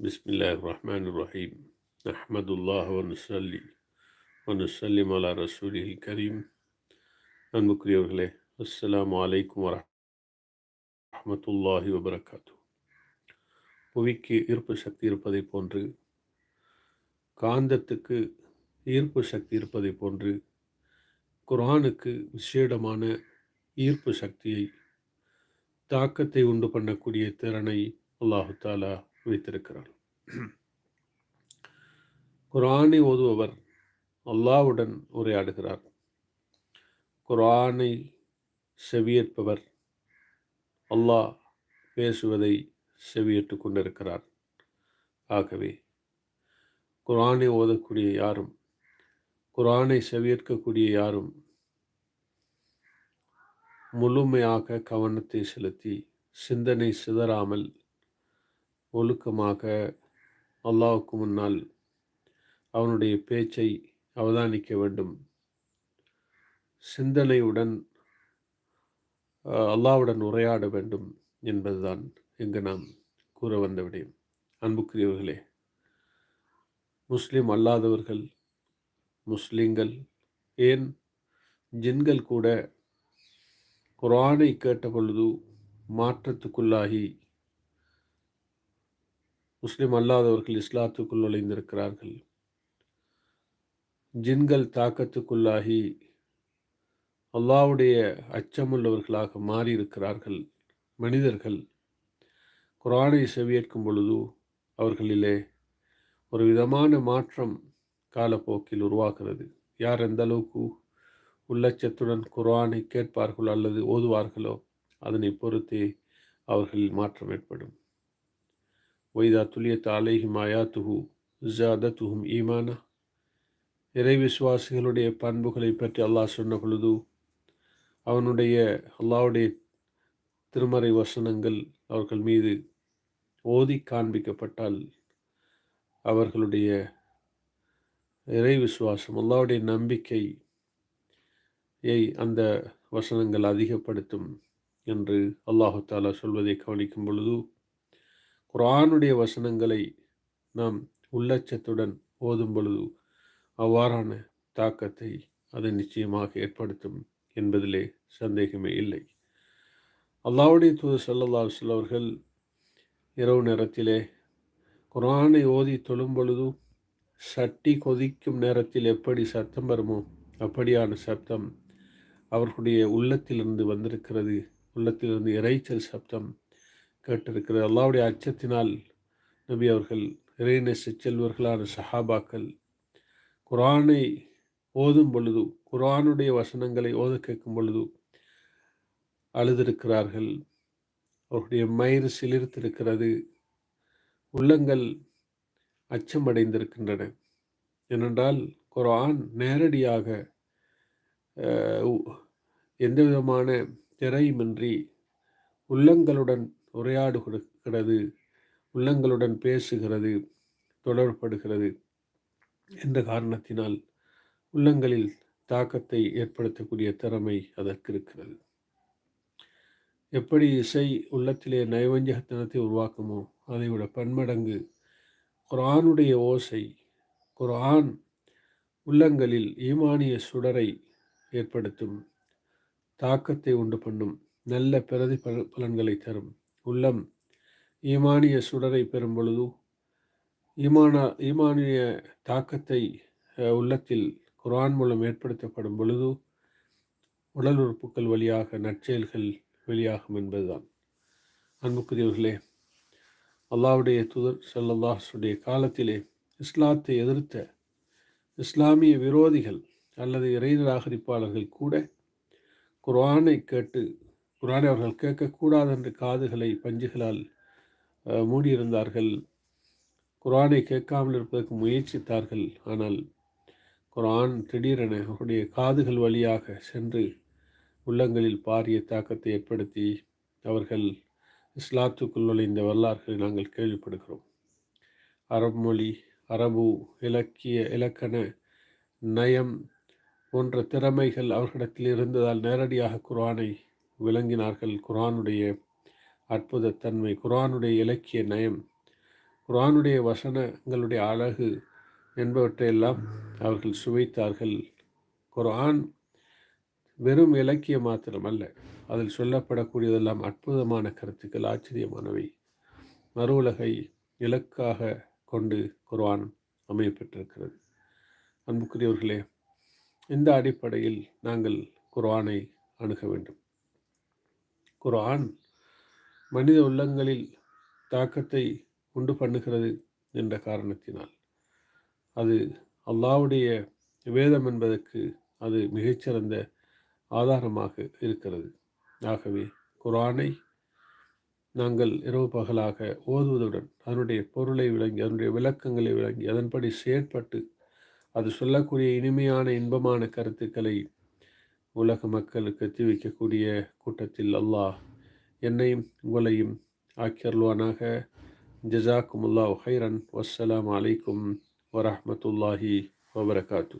بسم الله الرحمن الرحيم نحمد الله ونصلي ونسلم على رسوله الكريم அன்புக்குரியவர்களே அஸ்ஸலாமு அலைக்கும் வரஹ்மத்துல்லாஹி வபரகாத்து புவிக்கு ஈர்ப்பு சக்தி இருப்பதை போன்று காந்தத்துக்கு ஈர்ப்பு சக்தி இருப்பதை போன்று குர்ஆனுக்கு விசேடமான ஈர்ப்பு சக்தியை தாக்கத்தை உண்டு பண்ணக்கூடிய திறனை அல்லாஹு தாலா வைத்திருக்கிறார். குரானை ஓதுபவர் அல்லாஹ்வுடன் உரையாடுகிறார். குரானை செவியேற்பவர் அல்லாஹ் பேசுவதை செவியேற்று கொண்டிருக்கிறார். ஆகவே குரானை ஓதக்கூடிய யாரும் குரானை செவியேற்கக்கூடிய யாரும் முழுமையாக கவனத்தை செலுத்தி சிந்தனை சிதறாமல் ஒழுக்கமாக அல்லாவுக்கு முன்னால் அவனுடைய பேச்சை அவதானிக்க வேண்டும். சிந்தனையுடன் அல்லாவுடன் அல்லாஹ்வுடன் உரையாட வேண்டும் என்பதுதான் இங்கு நாம் கூற வந்த விடயம். அன்புக்குரியவர்களே முஸ்லீம் அல்லாதவர்கள் முஸ்லீம்கள் ஏன் ஜின்கள் கூட குரானை கேட்ட பொழுது மாற்றத்துக்குள்ளாகி முஸ்லிம் அல்லாதவர்கள் இஸ்லாத்துக்குள் நுழைந்திருக்கிறார்கள். ஜின்கள் தாக்கத்துக்குள்ளாகி அல்லாவுடைய அச்சமுள்ளவர்களாக மாறியிருக்கிறார்கள் மனிதர்கள். குரானை செவியேற்கும் பொழுது அவர்களிலே ஒரு விதமான மாற்றம் காலப்போக்கில் உருவாகிறது. யார் எந்த அளவுக்கு உள்ளச்சத்துடன் குரானை கேட்பார்களோ அல்லது ஓதுவார்களோ அதனை பொறுத்தே அவர்களில் மாற்றம் ஏற்படும். வைதா துல்லியத் அலைஹிம் ஆயாத்துஹு ஜாதத்துஹும் ஈமானா இறை விசுவாசிகளுடைய பண்புகளை பற்றி அல்லாஹ் சொன்ன பொழுது அவனுடைய அல்லாவுடைய திருமறை வசனங்கள் அவர்கள் மீது ஓதி காண்பிக்கப்பட்டால் அவர்களுடைய இறை விசுவாசம் அல்லாவுடைய நம்பிக்கையை அந்த வசனங்கள் அதிகப்படுத்தும் என்று அல்லாஹு தாலா சொல்வதை கவனிக்கும் பொழுது குரானுடைய வசனங்களை நாம் உள்ளச்சத்துடன் ஓதும் பொழுது அவ்வாறான தாக்கத்தை அது நிச்சயமாக ஏற்படுத்தும் என்பதிலே சந்தேகமே இல்லை. அல்லாவுடைய தூது ஸல்லல்லாஹு சிலவர்கள் அவர்கள் இரவு நேரத்திலே குரானை ஓதி தொழும் பொழுது சட்டி கொதிக்கும் நேரத்தில் எப்படி சத்தம் வருமோ அப்படியான சப்தம் அவர்களுடைய உள்ளத்திலிருந்து வந்திருக்கிறது. உள்ளத்திலிருந்து இறைச்சல் சப்தம் கேட்டிருக்கிறது அல்லாவுடைய அச்சத்தினால் நபி அவர்கள் இறைநேச செல்வர்களான சஹாபாக்கள் குரானை ஓதும் பொழுது குரானுடைய வசனங்களை ஓத கேட்கும் பொழுது அழுதிருக்கிறார்கள். அவருடைய மயிறு சிலிர்த்திருக்கிறது. உள்ளங்கள் அச்சமடைந்திருக்கின்றன. ஏனென்றால் குரான் நேரடியாக எந்த விதமான திரையுமின்றி உள்ளங்களுடன் உரையாடுகிறது உள்ளங்களுடன் பேசுகிறது தொடர்படுகிறது. என்ற காரணத்தினால் உள்ளங்களில் தாக்கத்தை ஏற்படுத்தக்கூடிய திறமை அதற்கு இருக்கிறது. எப்படி இசை உள்ளத்திலே நைவஞ்சகத்தனத்தை உருவாக்குமோ அதைவிட பன்மடங்கு குரானுடைய ஓசை குரான் உள்ளங்களில் ஈமானிய சுடரை ஏற்படுத்தும் தாக்கத்தை உண்டு பண்ணும் நல்ல பிரதி பலன்களை தரும். உள்ளம். ஈமானிய சுடரை பெறும் பொழுது ஈமானா ஈமானிய தாக்கத்தை உள்ளத்தில் குர்ஆன் மூலம் ஏற்படுத்தப்படும் பொழுது உடல் உறுப்புகள் வழியாக நற்செயல்கள் வெளியாகும் என்பதுதான். அன்புக்குரியவர்களே அல்லாவுடைய துதர் செல்லல்லாஹுடைய காலத்திலே இஸ்லாத்தை எதிர்த்த இஸ்லாமிய விரோதிகள் அல்லது இறை நிராகரிப்பாளர்கள் கூட குர்ஆனை கேட்டு குரானை அவர்கள் கேட்கக்கூடாது என்று காதுகளை பஞ்சுகளால் மூடியிருந்தார்கள். குரானை கேட்காமல் இருப்பதற்கு முயற்சித்தார்கள். ஆனால் குரான் திடீரென அவருடைய காதுகள் வழியாக சென்று உள்ளங்களில் பாரிய தாக்கத்தை ஏற்படுத்தி அவர்கள் இஸ்லாத்துக்குள் நுழைந்த வரலாறுகளை நாங்கள் கேள்விப்படுகிறோம். அரபு மொழி அரபு இலக்கிய இலக்கண நயம் போன்ற திறமைகள் அவர்களிடத்தில் இருந்ததால் நேரடியாக குரானை விளங்கினார்கள். குரானுடைய அற்புதத்தன்மை குரானுடைய இலக்கிய நயம் குரானுடைய வசனங்களுடைய அழகு என்பவற்றையெல்லாம் அவர்கள் சுவைத்தார்கள். குரான் வெறும் இலக்கியம் மாத்திரமல்ல அதில் சொல்லப்படக்கூடியதெல்லாம் அற்புதமான கருத்துக்கள் ஆச்சரியமானவை. மறு உலகை இலக்காக கொண்டு குர்ஆன் அமையப்பெற்றிருக்கிறது அன்புக்குரியவர்களே இந்த அடிப்படையில் நாங்கள் குர்ஆனை அணுக வேண்டும். குரான் மனித உள்ளங்களில் தாக்கத்தை உண்டு பண்ணுகிறது என்ற காரணத்தினால். அது அல்லாவுடைய வேதம் என்பதற்கு அது மிகச்சிறந்த ஆதாரமாக இருக்கிறது. ஆகவே குரானை நாங்கள் இரவு பகலாக ஓதுவதுடன் அதனுடைய பொருளை விளங்கி அதனுடைய விளக்கங்களை விளங்கி அதன்படி செயற்பட்டு அது சொல்லக்கூடிய இனிமையான இன்பமான கருத்துக்களை உலக மக்களுக்கு எத்தி வைக்கக்கூடிய கூட்டத்தில் அல்லாஹ் என்னையும் உங்களையும் ஆக்கியர்லுவானாக ஜசாக்குமுல்லா ஹைரன் வஸ்ஸலாம் அலைக்கும் வரஹமத்துல்லாஹி வபரகாத்து